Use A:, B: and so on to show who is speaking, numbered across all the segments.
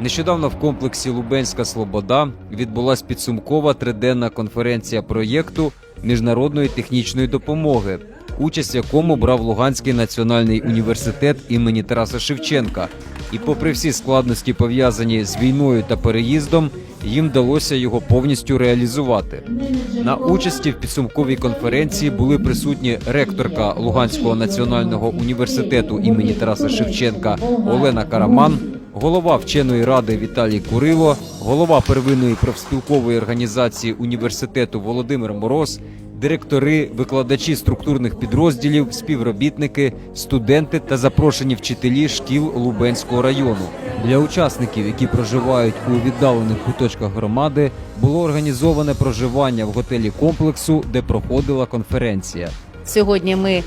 A: Нещодавно в комплексі Лубенська Слобода відбулась підсумкова триденна конференція проєкту міжнародної технічної допомоги, участь в якому брав Луганський національний університет імені Тараса Шевченка. І, попри всі складності пов'язані з війною та переїздом, їм вдалося його повністю реалізувати. На участі в підсумковій конференції були присутні ректорка Луганського національного університету імені Тараса Шевченка Олена Караман, голова вченої ради Віталій Курило, голова первинної профспілкової організації університету Володимир Мороз, директори, викладачі структурних підрозділів, співробітники, студенти та запрошені вчителі шкіл Лубенського району. Для учасників, які проживають у віддалених куточках громади, було організоване проживання в готелі комплексу, де проходила конференція.
B: Сьогодні ми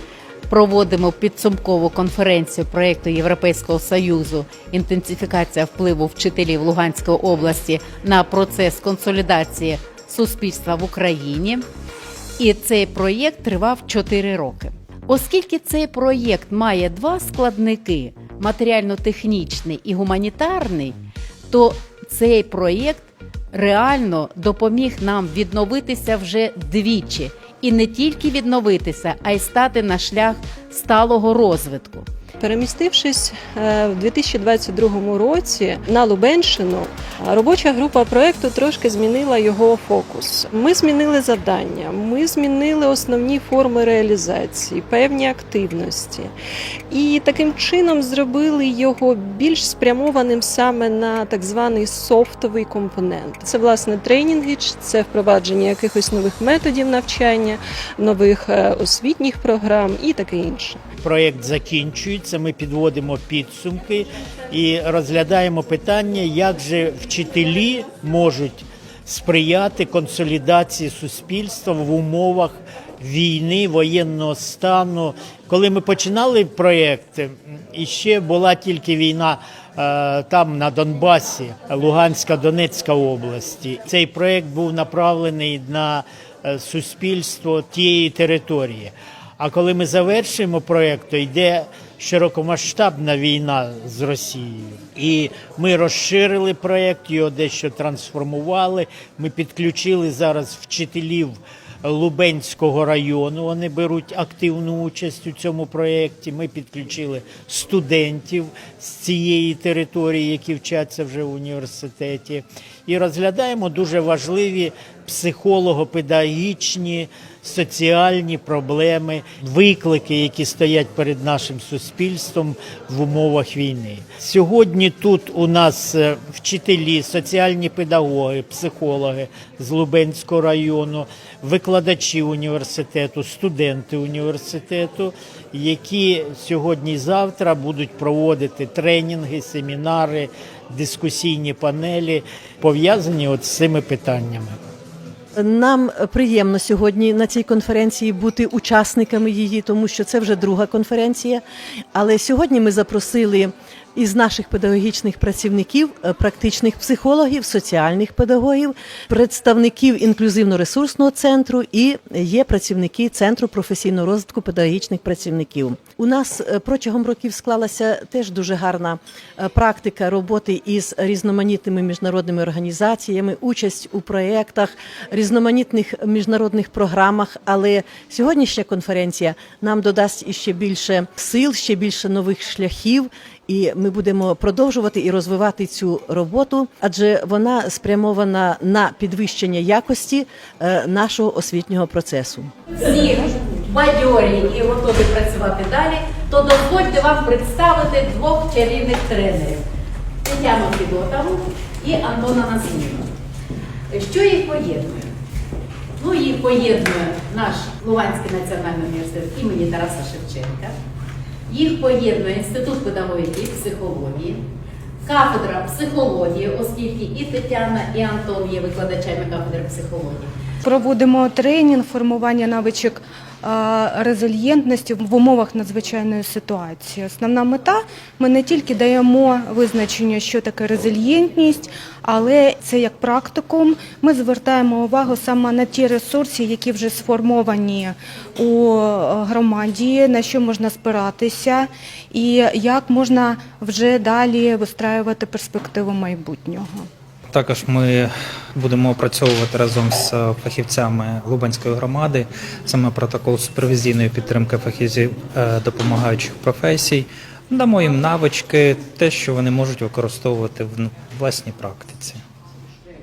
B: проводимо підсумкову конференцію проєкту Європейського союзу інтенсифікація впливу вчителів Луганської області на процес консолідації суспільства в Україні. І цей проєкт тривав 4 роки. Оскільки цей проєкт має два складники матеріально-технічний і гуманітарний, то цей проєкт реально допоміг нам відновитися вже двічі, і не тільки відновитися, а й стати на шлях сталого розвитку.
C: Перемістившись е, в 2022 році на Лубенщину, робоча група проекту трошки змінила його фокус. Ми змінили завдання, ми змінили основні форми реалізації, певні активності, і таким чином зробили його більш спрямованим саме на так званий софтовий компонент. Це власне тренінги, це впровадження якихось нових методів навчання, нових е, освітніх програм і таке інше.
D: Проєкт закінчується. Ми підводимо підсумки і розглядаємо питання, як же вчителі можуть сприяти консолідації суспільства в умовах війни, воєнного стану. Коли ми починали проєкт, і ще була тільки війна. е, Там на Донбасі, Луганська, Донецька області. Цей проєкт був направлений на е, суспільство тієї території. А коли ми завершуємо проєкт, то йде широкомасштабна війна з Росією. І ми розширили проєкт, його дещо трансформували. Ми підключили зараз вчителів Лубенського району. Вони беруть активну участь у цьому проєкті. Ми підключили студентів з цієї території, які вчаться вже в університеті, і розглядаємо дуже важливі психолого-педагогічні, соціальні проблеми, виклики, які стоять перед нашим суспільством в умовах війни. Сьогодні тут у нас е, вчителі, соціальні педагоги, психологи з Лубенського району, викладачі університету, студенти університету, які сьогодні і завтра будуть проводити тренінги, семінари, дискусійні панелі, пов'язані от з цими питаннями.
E: Нам приємно сьогодні на цій конференції бути учасниками її, тому що це вже друга конференція. Але сьогодні ми запросили із наших педагогічних працівників е, практичних психологів, соціальних педагогів, представників інклюзивно-ресурсного центру і є працівники центру професійного розвитку педагогічних працівників. У нас е, протягом років склалася теж дуже гарна е, практика роботи із різноманітними міжнародними організаціями, участь у проєктах, різноманітних міжнародних програмах. Але сьогоднішня конференція нам додасть іще більше сил, ще більше нових шляхів. І ми будемо продовжувати і розвивати цю роботу, адже вона спрямована на підвищення якості е, нашого освітнього процесу.
B: Всі бадьорі і готові працювати далі, то дозвольте вам представити двох чарівних тренерів Тетяну Федотову і Антона Насміну. Що їх поєднує? Ну, їх поєднує наш Луганський національний університет імені Тараса Шевченка. Їх поєднує Інститут педагогіки психології, кафедра психології, оскільки і Тетяна, і Антон є викладачами кафедри психології.
F: Проводимо тренінг, формування навичок резильєнтності в умовах надзвичайної ситуації. Основна мета ми не тільки даємо визначення, що таке резильєнтність, але це як практикум. Ми звертаємо увагу саме на ті ресурси, які вже сформовані у е, громаді, на що можна спиратися, і як можна вже далі вистраювати перспективу майбутнього.
G: Також ми будемо опрацьовувати разом з фахівцями Лубенської громади саме протокол супервізійної підтримки фахівців е, допомагаючих професій. Дамо їм навички, те, що вони можуть використовувати в власній практиці.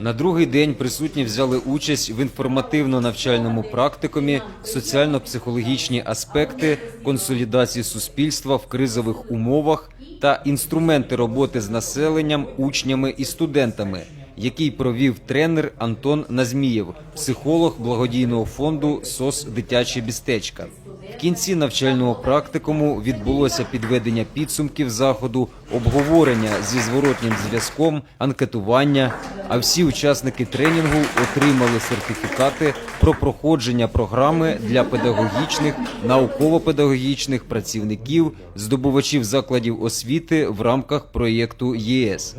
A: На другий день присутні взяли участь в інформативно-навчальному практикумі соціально-психологічні аспекти консолідації суспільства в кризових умовах та інструменти роботи з населенням, учнями і студентами, який провів тренер Антон Назмієв, психолог благодійного фонду СОС Дитяче містечка. В кінці навчального практикуму відбулося підведення підсумків заходу, обговорення зі зворотнім зв'язком, анкетування. А всі учасники тренінгу отримали сертифікати про проходження програми для педагогічних, науково-педагогічних працівників, здобувачів закладів освіти в рамках проєкту ЄС.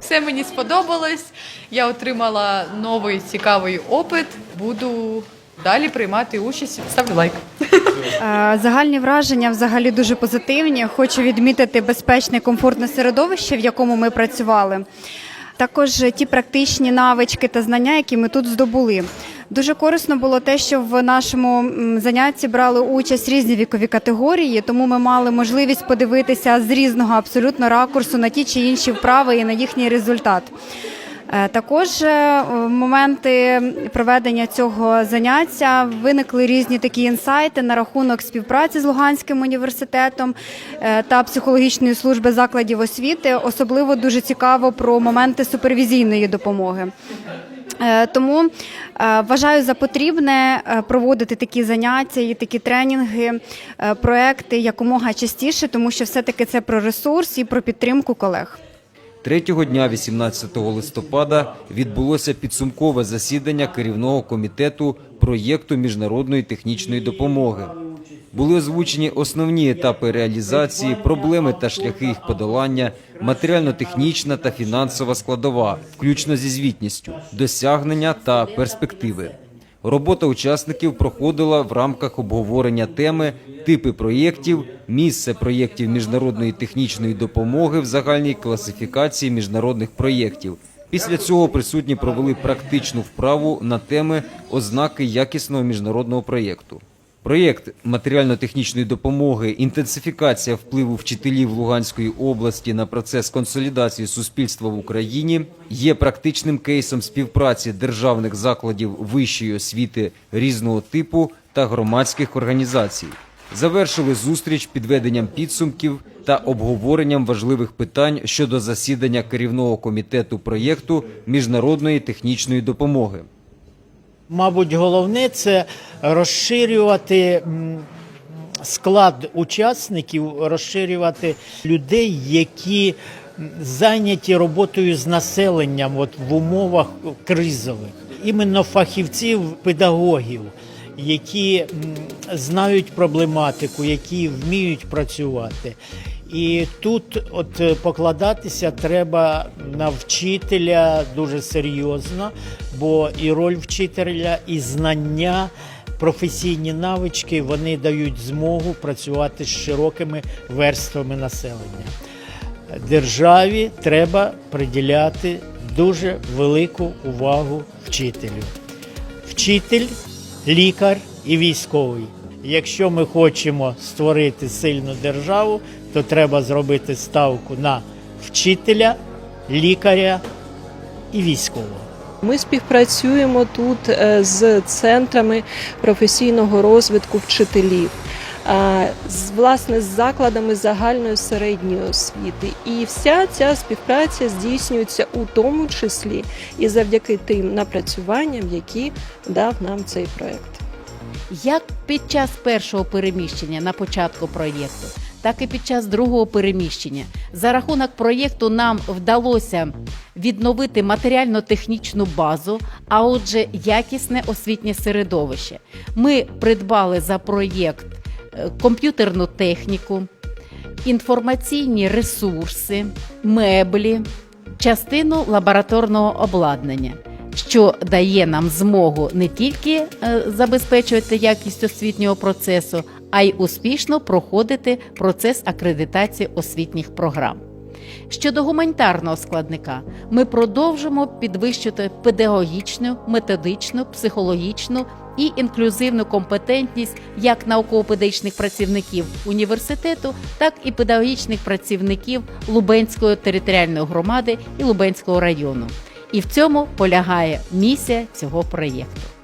H: Все мені сподобалось. Я отримала новий цікавий опит. Буду далі приймати участь. Ставлю лайк.
I: Е, Загальні враження взагалі дуже позитивні. Хочу відмітити безпечне, комфортне середовище, в якому ми працювали. Також ті практичні навички та знання, які ми тут здобули. Дуже корисно було те, що в нашому занятті брали участь різні вікові категорії, тому ми мали можливість подивитися з різного абсолютно ракурсу на ті чи інші вправи і на їхній результат. Е, Також е, в моменти проведення цього заняття виникли різні такі інсайти на рахунок співпраці з Луганським університетом е, та психологічної служби закладів освіти. Особливо дуже цікаво про моменти супервізійної допомоги. Е, Тому е, вважаю за потрібне е, проводити такі заняття і такі тренінги, проекти якомога частіше, тому що все-таки це про ресурс і про підтримку колег.
A: Третього дня, 18 листопада, відбулося підсумкове засідання керівного комітету проєкту міжнародної технічної допомоги. Були озвучені основні етапи реалізації, проблеми та шляхи їх подолання, матеріально-технічна та фінансова складова, включно зі звітністю, досягнення та перспективи. Робота учасників проходила в рамках обговорення теми, типи проєктів, місце проєктів міжнародної технічної допомоги в загальній класифікації міжнародних проєктів. Після цього присутні провели практичну вправу на теми ознаки якісного міжнародного проєкту. Проєкт матеріально-технічної допомоги, інтенсифікація впливу вчителів Луганської області на процес консолідації суспільства в Україні є практичним кейсом співпраці державних закладів вищої освіти різного типу та громадських організацій. Завершили зустріч підведенням підсумків та обговоренням важливих питань щодо засідання керівного комітету проєкту міжнародної технічної допомоги.
D: Мабуть, головне це розширювати склад учасників, розширювати людей, які зайняті роботою з населенням от в умовах кризових. Іменно фахівців, педагогів, які знають проблематику, які вміють працювати. І тут от покладатися треба на вчителя дуже серйозно, бо і роль вчителя, і знання, професійні навички вони дають змогу працювати з широкими верствами населення. Державі треба приділяти дуже велику увагу вчителю. Вчитель, лікар і військовий. Якщо ми хочемо створити сильну державу, то треба зробити ставку на вчителя, лікаря і військового.
C: Ми співпрацюємо тут е, з центрами професійного розвитку вчителів, з власне з закладами загальної середньої освіти. І вся ця співпраця здійснюється у тому числі і завдяки тим напрацюванням, які дав нам цей проект.
B: Як під час першого переміщення на початку проєкту так і під час другого переміщення. За рахунок проєкту нам вдалося відновити матеріально-технічну базу, а отже, якісне освітнє середовище. Ми придбали за проєкт е, комп'ютерну техніку, інформаційні ресурси, меблі, частину лабораторного обладнання, що дає нам змогу не тільки е, забезпечувати якість освітнього процесу, а й успішно проходити процес акредитації освітніх програм. Щодо гуманітарного складника, ми продовжимо підвищувати педагогічну, методичну, психологічну і інклюзивну компетентність як науково-педагогічних працівників університету, так і педагогічних працівників Лубенської територіальної громади і Лубенського району. І в цьому полягає місія цього проєкту.